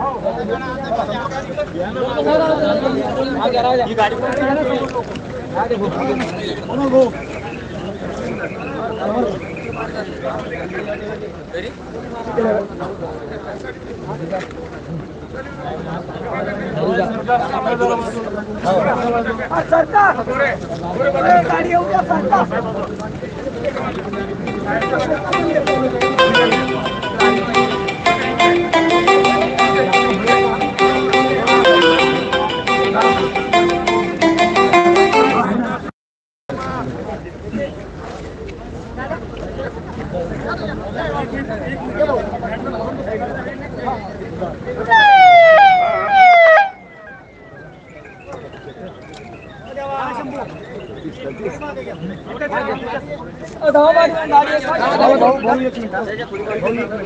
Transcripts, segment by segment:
का पलीकडे ते.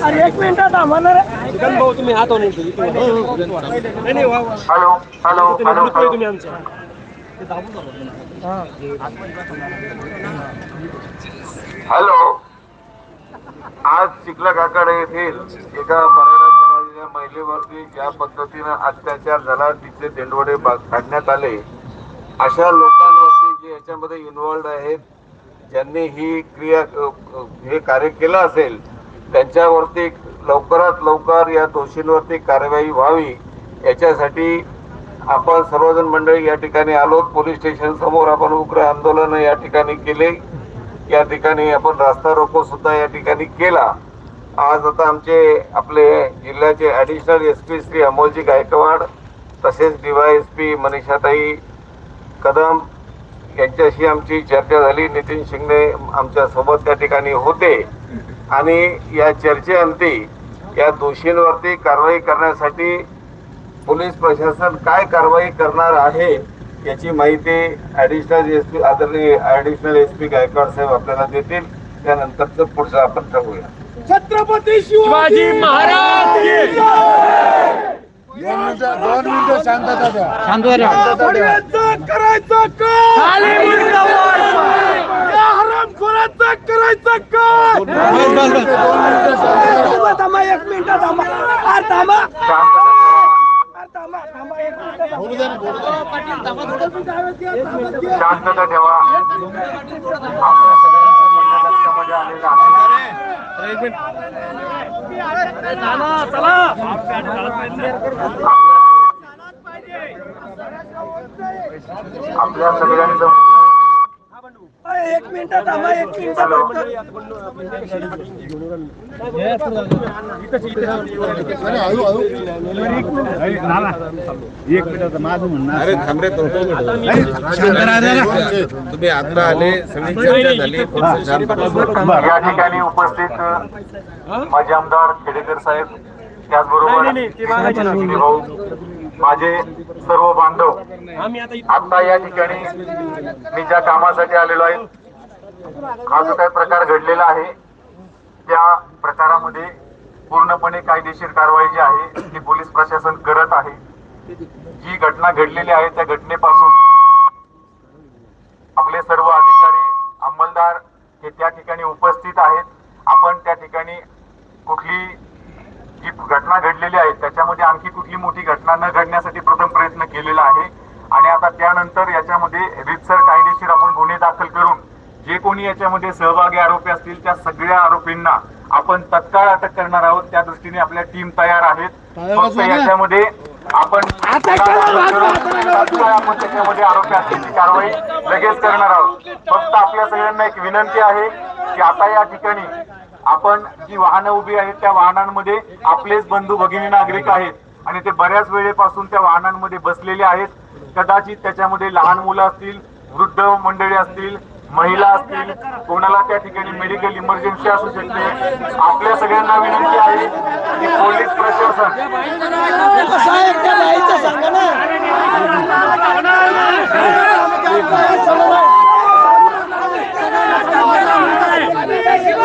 अरे एक मिनिटात आम्हाला भाऊ तुम्ही हात होणे हॅलो हॅलो हॅलो हॅलो. तुम्ही आमच्या. हॅलो. आज चिखला काकडे येथील एका मराठा समाजाच्या महिलेवरती ज्या पद्धतीनं अत्याचार झाला तिचे देंडवडे बा- काढण्यात आले. अशा लोकांवरती जे याच्यामध्ये इन्वॉल्ड आहेत ज्यांनी ही क्रिया हे कार्य केलं असेल त्यांच्यावरती लवकरात लवकर या दोषींवरती कारवाई व्हावी. याच्यासाठी आपण सर्वजण मंडळी या ठिकाणी आलो पोलीस स्टेशन समोर आपण उग्र आंदोलन या ठिकाणी केले. या ठिकाणी आपण रास्ता रोको सुद्धा या ठिकाणी केला. आज आता आमचे आपले जिल्ह्याचे additional S P Shri Amolji Gaikwad तसेच डी वाय एस पी मनीषाताई कदम यांच्याशी आमची चर्चा झाली. नितीन शिंदे आमच्यासोबत त्या ठिकाणी होते. आणि या चर्चेअंती या दोषींवरती कारवाई करण्यासाठी पोलीस प्रशासन काय कारवाई करणार आहे याची माहिती ऍडिशनल एस पी आदरणीय ऍडिशनल एस पी गायकवाड साहेब आपल्याला देतील. त्यानंतरच पुढचं आपण ठरवूया. छत्रपती शिवाजी महाराज करायचं काय या हरामखोराचं करायचं काय थांबा, एक मिनिट थांबा. थांबा. शांतता ठेवा. आपल्या सगळ्यांचं म्हणणं लक्षामध्ये आलेलं आहे आपल्या सगळ्यांचं एक मिनिट थांबा एक मिनिट हॅलो. अरे, हळू, हळू. तुम्ही आता आले सगळी चर्चा झाली तुमचं शांतपणे या ठिकाणी उपस्थित माजी आमदार खेडेकर साहेब त्याचबरोबर भाऊ माझे सर्व बांधव आता या ठिकाणी मी ज्या कामासाठी आलेलो आहे हा जो काही प्रकार घडलेला आहे त्या प्रकारामध्ये पूर्णपणे कायदेशीर कारवाई जी आहे ती पोलीस प्रशासन करत आहे. जी घटना घडलेली आहे त्या घटनेपासून आपले सर्व अधिकारी हवालदार हे त्या ठिकाणी उपस्थित आहेत. आपण त्या ठिकाणी कुठली जी घटना घडलेली आहे त्याच्यामध्ये आणखी कुठली मोठी घटना न घडण्यासाठी प्रथम प्रयत्न केलेला आहे. आणि आता त्यानंतर याच्यामध्ये रितसर कायदेशीर आपण गुन्हे दाखल करून जे कोणी याच्यामध्ये सहभागी आरोपी असतील त्या सगळ्या आरोपींना आपण तत्काळ अटक करणार आहोत. त्या दृष्टीने आपल्या टीम तयार आहेत. फक्त याच्यामध्ये आपण त्याच्यामध्ये आरोपी असल्याची कारवाई लगेच करणार आहोत. फक्त आपल्या सगळ्यांना एक विनंती आहे की आता या ठिकाणी आपण जी वाहनं उभी आहेत त्या वाहनांमध्ये आपलेच बंधू भगिनी नागरिक आहेत. आणि ते बऱ्याच वेळेपासून त्या वाहनांमध्ये बसलेले आहेत. कदाचित त्याच्यामध्ये लहान मुलं असतील वृद्ध मंडळी असतील महिला असतील कोणाला त्या ठिकाणी मेडिकल इमर्जन्सी असू शकते. आपल्या सगळ्यांना विनंती आहे की पोलीस प्रशासन साहेब त्या बाईचं सांगा ना रस्ता मोकळा होणार नाही. कसा होईल अरे एक मिनिट. आरोपीला इथं घेऊन या,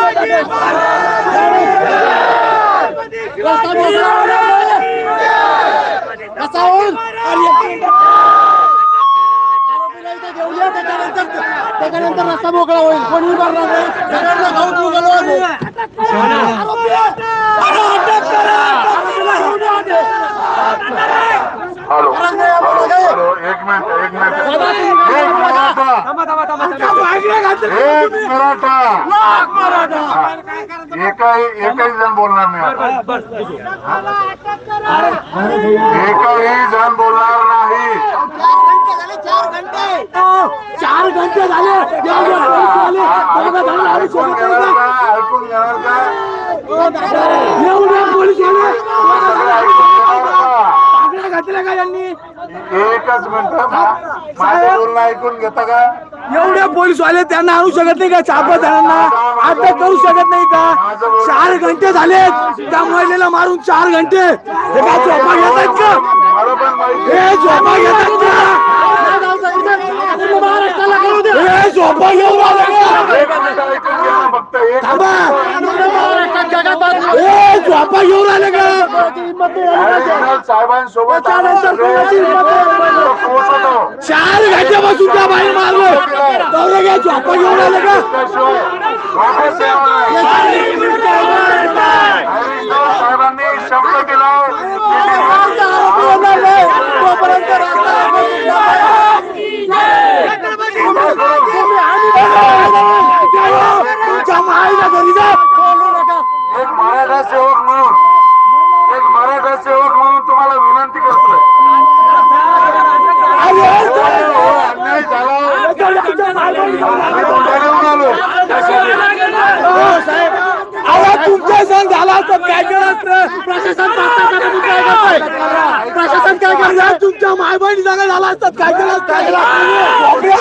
त्याच्यानंतर रस्ता मोकळा होईल. कोणी उभारणार नाही सगळ्यांना आम्ही. आरोपी आहे. अरे अटक करा. आरोपीला घेऊन या आधी. हॅलो हॅलो हॅलो एक मिनिट एक मिनिट एक मराठा आमच्या बाईकला घातलं. एक मराठा लाख मराठा. एकही एकही जण बोलणार नाही आता. एकही जण बोलणार नाही चार घंटे झाले एवढे पोलीस आले. दोघं जण आले ऐकून सोबत घेणार होते. का ऐकून घेणार का एवढे पोलीस आले दोघं जण सगळे आले. ऐकून घेणार का पागड्या घातल्या का यांनी एकच मिनिट माझं बोलणं ऐकून घेता का? एवढे पोलीस वाले त्यांना आणू शकत नाही का? चार पाच जणांना अटक करू शकत नाही का? चार घंटे झाले. त्या महिलेला मारून चार घंटे. हे काय झोपा घेत आहेत का? हे झोपा घेत आहेत का. हे झोपा घेऊन थांबा. झोपा घेऊन आले का साहेबांसोबत चार घंट्यापासून त्या बाई मारलं तेवढे काय झोपा घेऊन आले का साहेबांनी शब्द दिला आरोपी येणार नाही. तोपर्यंत रस्ता तुम्ही आणि तुमच्या माईला घरी जा बोलू नका एक मराठा सेवक म्हणून एक मराठा सेवक म्हणून तुम्हाला विनंती करतोय अरे, हो, अन्याय झाला तुमच्या माईला घरी जा. मी तुमच्याकडे येऊन आलो हो, साहेब. सण झाला असतं काय असतं? प्रशासन? प्रशासन काय करणार तुमच्या माय बहिणी जागा झाला असतात काय तुम्ही.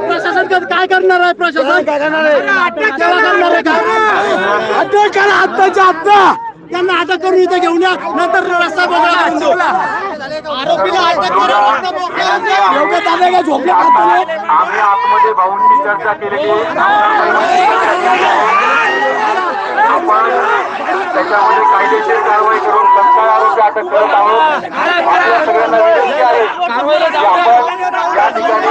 प्रशासन काय- करणार आहे? प्रशासन? काय करणार आहे? अटक करणार आहे का अटक करा आत्ताच्या आत्ता. त्यांना अटक करून इथे घेऊन या. नंतर रस्ता मोकळा आम्ही आतमध्ये भाऊंची चर्चा आहे आपण त्याच्यामध्ये कायदेशीर कारवाई करून तत्काळ आरोपी अटक करत आहोत. आपल्या सगळ्यांना विनंती आहे की आपण या ठिकाणी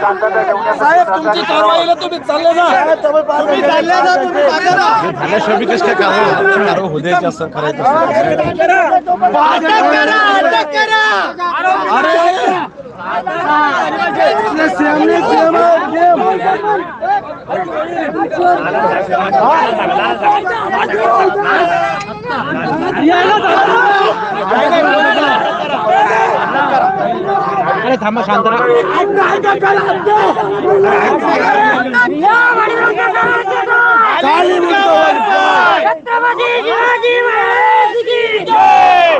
शांतता साहेब तुमची कारवाईला तुम्ही चालले ना तुम्ही चालले ना तुम्ही मागे ना. अटक करा अटक करा. अरे আরে থামা শান্ত ছত্রপতি শিবাজি মহারাজ কি জয়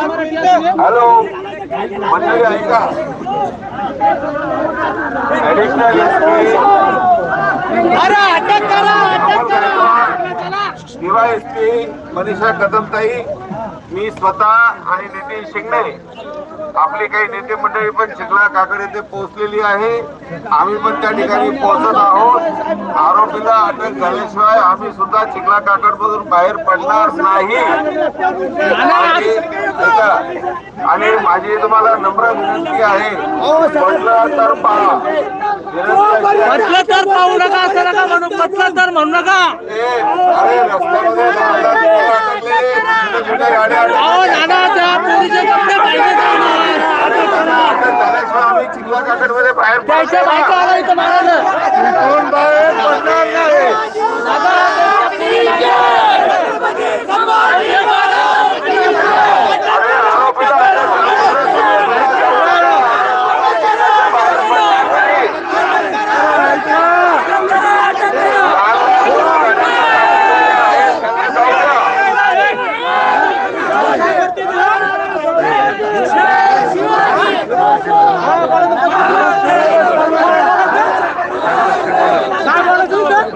हॅलो मंडळी ऐका. ऍडिशनल अरे अटक करा अटक करा. डीवायएसपी मनीषा कदमताई मी स्वतः आणि नितीन शिंगणे. आपली काही नेते मंडळी पण चिखला काकड येथे पोहोचलेली आहे. आम्ही पण त्या ठिकाणी पोहोचत आहोत. आरोपीला अटक झाल्याशिवाय आम्ही सुद्धा चिखला काकड मधून बाहेर पडणार नाही. आणि माझी तुम्हाला नम्र विनंती आहे म्हटलं तर पहा. म्हटलं तर पाहू नका असं नका म्हणू म्हटलं तर म्हणू नका. अरे रस्त्यामध्ये गाड्या बाहेर कोण बाहेर पडणार नाही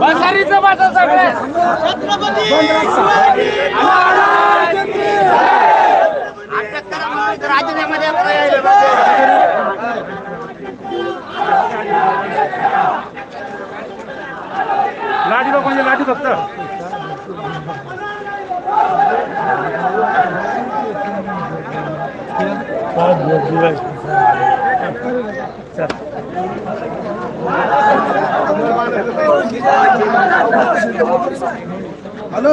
बसारीचं माझं सगळे. राजधानीमध्ये लाठी बघ म्हणजे लाठी फक्त. হ্যালো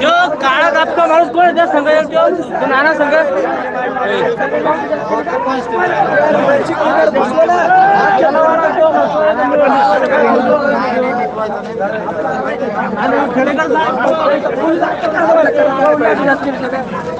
जो काळा कापका माणूस कोण आहे? त्या संघ. एक त्यो? तो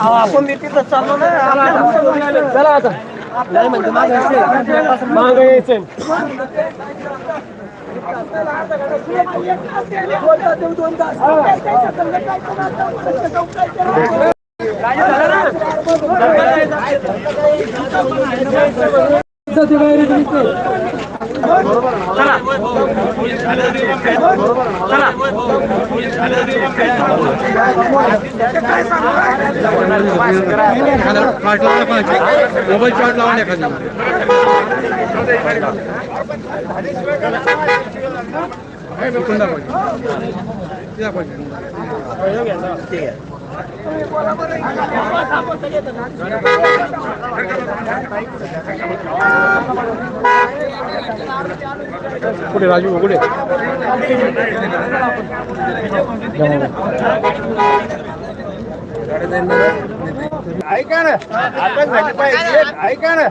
आपण तिथं चाललो ना चला आता नाही म्हणते मागे यायचं मोबाईल चार्ट लावून एखादी कुठे राजू कुठे? ऐका ना अटक झाली पाहिजे ऐका ना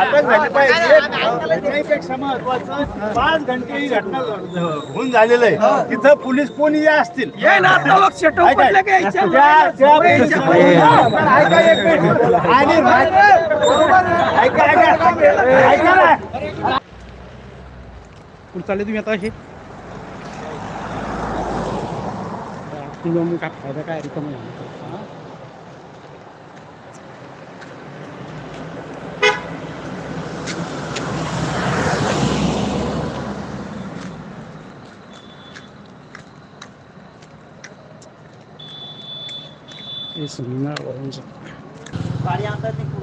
अटक झाली पाहिजे महत्वाचं पाच घंटे ही घटना होऊन झालेलं आहे. तिथं पोलीस कोणी या असतील ऐका, त्या- त्या पोलीस- ऐका एक मिनिट. आणि ऐका ऐका. ऐका ना. कुठे चालले तुम्ही आता हे? तुम्ही काय फायदा काय? रिकाम गाडी आणतात नाही पुढं